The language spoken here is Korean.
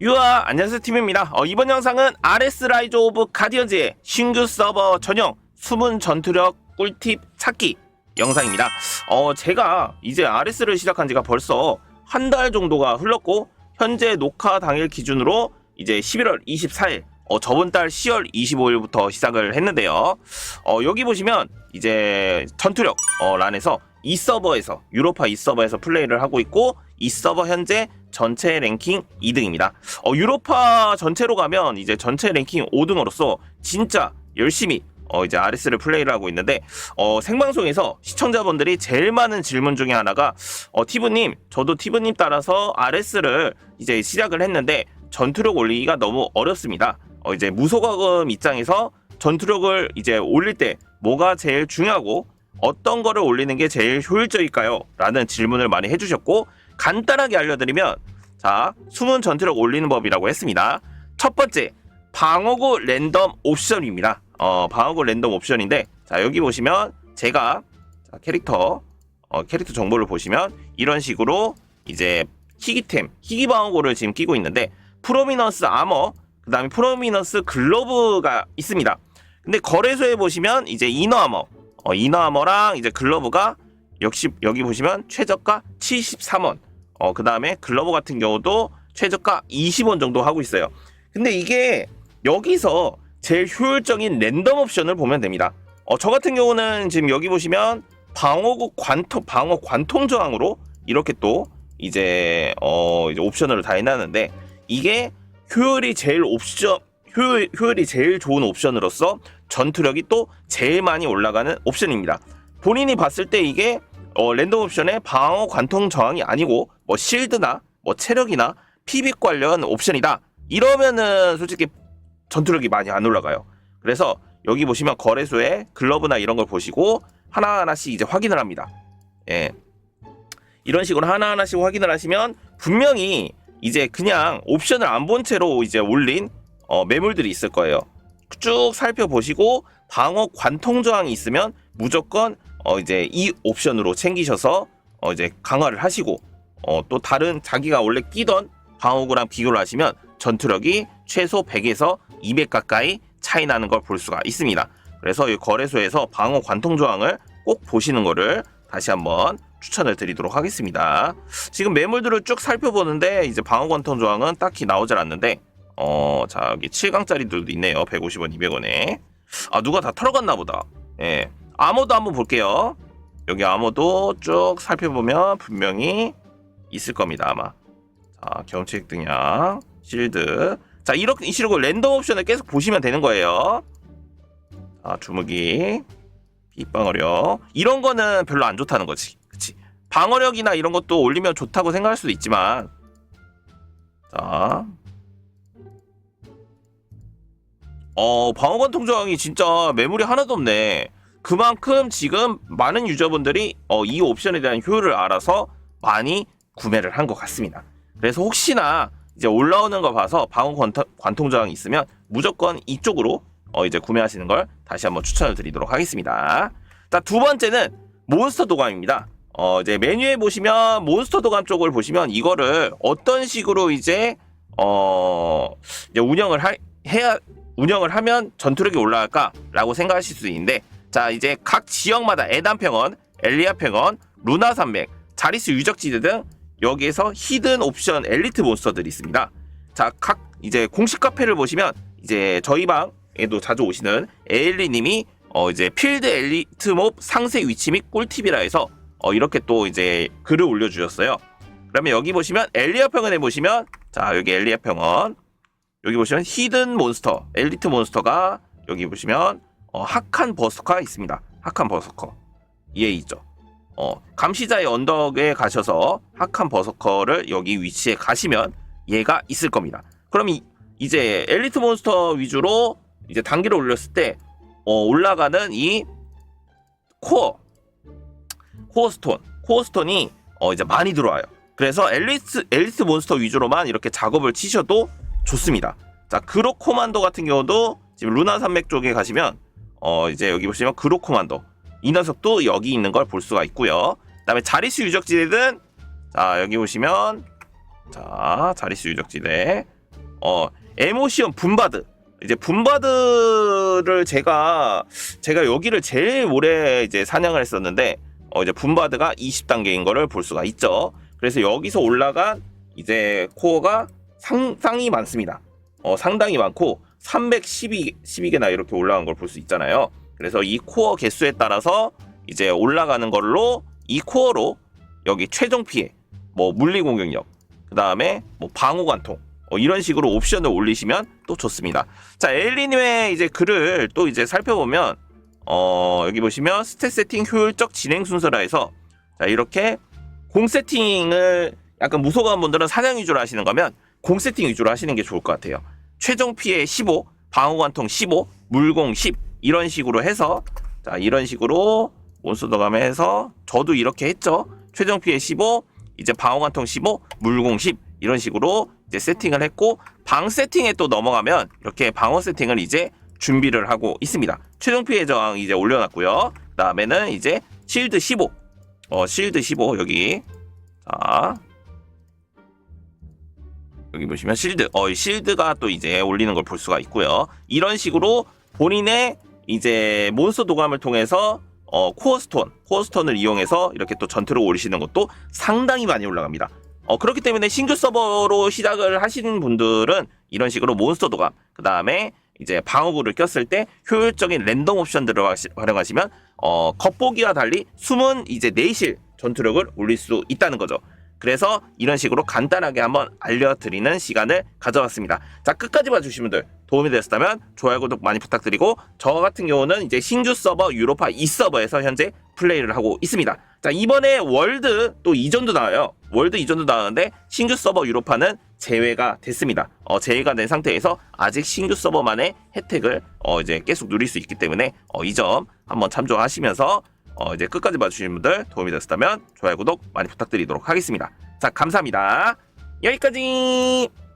유아 안녕하세요 팀입니다. 어, 이번 영상은 RS 라이즈 오브 가디언즈의 신규 서버 전용 숨은 전투력 꿀팁 찾기 영상입니다. 어, 제가 이제 RS를 시작한 지가 벌써 한 달 정도가 흘렀고 현재 녹화 당일 기준으로 이제 11월 24일 어, 저번 달 10월 25일부터 시작을 했는데요. 어, 여기 보시면 이제 전투력 어, 란에서 이 서버에서 유로파 이 서버에서 플레이를 하고 있고 이 서버 현재 전체 랭킹 2등입니다. 어, 유로파 전체로 가면 이제 전체 랭킹 5등으로서 진짜 열심히 어, 이제 RS를 플레이를 하고 있는데 어, 생방송에서 시청자분들이 제일 많은 질문 중에 하나가 어, 티브님 저도 티브님 따라서 RS를 이제 시작을 했는데 전투력 올리기가 너무 어렵습니다. 어, 이제 무소가금 입장에서 전투력을 이제 올릴 때 뭐가 제일 중요하고 어떤 거를 올리는 게 제일 효율적일까요? 라는 질문을 많이 해주셨고 간단하게 알려드리면 자 숨은 전투력 올리는 법이라고 했습니다. 첫 번째 방어구 랜덤 옵션입니다. 어, 방어구 랜덤 옵션인데 자 여기 보시면 제가 자, 캐릭터 어, 캐릭터 정보를 보시면 이런 식으로 이제 희귀템 희귀 방어구를 지금 끼고 있는데 프로미넌스 아머 그 다음에 프로미넌스 글러브가 있습니다. 근데 거래소에 보시면 이제 이너 아머 어, 이너 아머랑 이제 글러브가 역시 여기 보시면 최저가 73원 어, 그 다음에 글러브 같은 경우도 최저가 20원 정도 하고 있어요. 근데 이게 여기서 제일 효율적인 랜덤 옵션을 보면 됩니다. 어, 저 같은 경우는 지금 여기 보시면 방어구 관통 방어 관통 저항으로 이렇게 또 이제 어 이제 옵션을 다 해놨는데 이게 효율이 제일 옵션 효율, 효율이 제일 좋은 옵션으로서 전투력이 또 제일 많이 올라가는 옵션입니다. 본인이 봤을 때 이게 어, 랜덤 옵션의 방어 관통 저항이 아니고 뭐 실드나 뭐 체력이나 PB 관련 옵션이다. 이러면은 솔직히 전투력이 많이 안 올라가요. 그래서 여기 보시면 거래소에 글러브나 이런 걸 보시고 하나하나씩 이제 확인을 합니다. 예. 이런 식으로 하나하나씩 확인을 하시면 분명히 이제 그냥 옵션을 안 본 채로 이제 올린 어, 매물들이 있을 거예요. 쭉 살펴보시고 방어 관통 저항이 있으면 무조건 어, 이제 이 옵션으로 챙기셔서 어, 이제 강화를 하시고 어, 또 다른 자기가 원래 끼던 방어구랑 비교를 하시면 전투력이 최소 100에서 200 가까이 차이 나는 걸 볼 수가 있습니다. 그래서 이 거래소에서 방어 관통 저항을 꼭 보시는 거를 다시 한번 추천을 드리도록 하겠습니다. 지금 매물들을 쭉 살펴보는데 이제 방어 관통 저항은 딱히 나오질 않는데 어, 자, 여기 7강짜리들도 있네요. 150원, 200원에. 아, 누가 다 털어갔나 보다. 예. 암호도 한번 볼게요. 여기 암호도 쭉 살펴보면 분명히 있을 겁니다, 아마. 자, 경책 등량, 실드. 자, 이렇게 이시고 랜덤 옵션을 계속 보시면 되는 거예요. 자, 주무기, 빗방어력. 이런 거는 별로 안 좋다는 거지. 그치? 방어력이나 이런 것도 올리면 좋다고 생각할 수도 있지만. 자. 어, 방어관통 저항이 진짜 매물이 하나도 없네. 그만큼 지금 많은 유저분들이 어, 이 옵션에 대한 효율을 알아서 많이 구매를 한 것 같습니다. 그래서 혹시나 이제 올라오는 거 봐서 방어 관통, 관통 저항이 있으면 무조건 이쪽으로 어, 이제 구매하시는 걸 다시 한번 추천을 드리도록 하겠습니다. 자, 두 번째는 몬스터 도감입니다. 어, 이제 메뉴에 보시면 몬스터 도감 쪽을 보시면 이거를 어떤 식으로 이제 어, 이제 운영을 하, 해야 운영을 하면 전투력이 올라갈까라고 생각하실 수 있는데 자 이제 각 지역마다 에단평원, 엘리아평원, 루나산맥, 자리스 유적지대 등 여기에서 히든 옵션 엘리트 몬스터들이 있습니다. 자 각 이제 공식 카페를 보시면 이제 저희 방에도 자주 오시는 에일리님이 어 이제 필드 엘리트 몹 상세 위치 및 꿀팁이라 해서 어 이렇게 또 이제 글을 올려주셨어요. 그러면 여기 보시면 엘리아 평원에 보시면 자 여기 엘리아 평원 여기 보시면 히든 몬스터, 엘리트 몬스터가 여기 보시면 어, 학한 버스커가 있습니다. 학한 버스커. 얘 있죠. 어, 감시자의 언덕에 가셔서 학한 버서커를 여기 위치에 가시면 얘가 있을 겁니다. 그럼 이, 이제 엘리트 몬스터 위주로 이제 단계를 올렸을 때 어, 올라가는 이 코어 코어 스톤 코어 스톤이 어, 이제 많이 들어와요. 그래서 엘리트 엘리트 몬스터 위주로만 이렇게 작업을 치셔도 좋습니다. 자, 그로 코만도 같은 경우도 지금 루나 산맥 쪽에 가시면 어 이제 여기 보시면 그로 코만도 이 녀석도 여기 있는 걸 볼 수가 있고요. 그다음에 자리수 유적지대는 자 여기 보시면 자 자리수 유적지대 어 에모시언 분바드 이제 분바드를 제가 제가 여기를 제일 오래 이제 사냥을 했었는데 어 이제 분바드가 20단계인 거를 볼 수가 있죠. 그래서 여기서 올라간 이제 코어가 상당히 많습니다. 어 상당히 많고 312 12개나 이렇게 올라간 걸 볼 수 있잖아요. 그래서 이 코어 개수에 따라서 이제 올라가는 걸로 이 코어로 여기 최종 피해, 뭐 물리 공격력, 그 다음에 뭐 방어 관통 어, 이런 식으로 옵션을 올리시면 또 좋습니다. 자 에일리님의 이제 글을 또 이제 살펴보면 어 여기 보시면 스탯 세팅 효율적 진행 순서라 해서 자 이렇게 공 세팅을 약간 무소가한 분들은 사냥 위주로 하시는 거면 공 세팅 위주로 하시는 게 좋을 것 같아요. 최종 피해 15, 방어 관통 15, 물공 10 이런 식으로 해서 자 이런 식으로 몬스터감에 해서 저도 이렇게 했죠. 최종 피해 15, 이제 방어 관통 15, 물공 10 이런 식으로 이제 세팅을 했고 방 세팅에 또 넘어가면 이렇게 방어 세팅을 이제 준비를 하고 있습니다. 최종 피해 저항 이제 올려놨고요. 그다음에는 이제 실드 15, 어 실드 15 여기 자 여기 보시면 실드, 어, 이 실드가 또 이제 올리는 걸 볼 수가 있고요. 이런 식으로 본인의 이제 몬스터 도감을 통해서 어, 코어스톤, 코어스톤을 이용해서 이렇게 또 전투를 올리시는 것도 상당히 많이 올라갑니다. 어, 그렇기 때문에 신규 서버로 시작을 하시는 분들은 이런 식으로 몬스터 도감, 그 다음에 이제 방어구를 꼈을 때 효율적인 랜덤 옵션들을 활용하시면 어, 겉보기와 달리 숨은 이제 내실 전투력을 올릴 수 있다는 거죠. 그래서 이런 식으로 간단하게 한번 알려드리는 시간을 가져왔습니다. 자, 끝까지 봐주신 분들 도움이 되셨다면 좋아요, 구독 많이 부탁드리고 저 같은 경우는 이제 신규 서버 유로파 2 서버에서 현재 플레이를 하고 있습니다. 자, 이번에 월드 또 이전도 나와요. 월드 이전도 나왔는데 신규 서버 유로파는 제외가 됐습니다. 어, 제외가 된 상태에서 아직 신규 서버만의 혜택을 어, 이제 계속 누릴 수 있기 때문에 어, 이 점 한번 참조하시면서 어, 이제 끝까지 봐주신 분들 도움이 되셨다면 좋아요, 구독 많이 부탁드리도록 하겠습니다. 자, 감사합니다. 여기까지!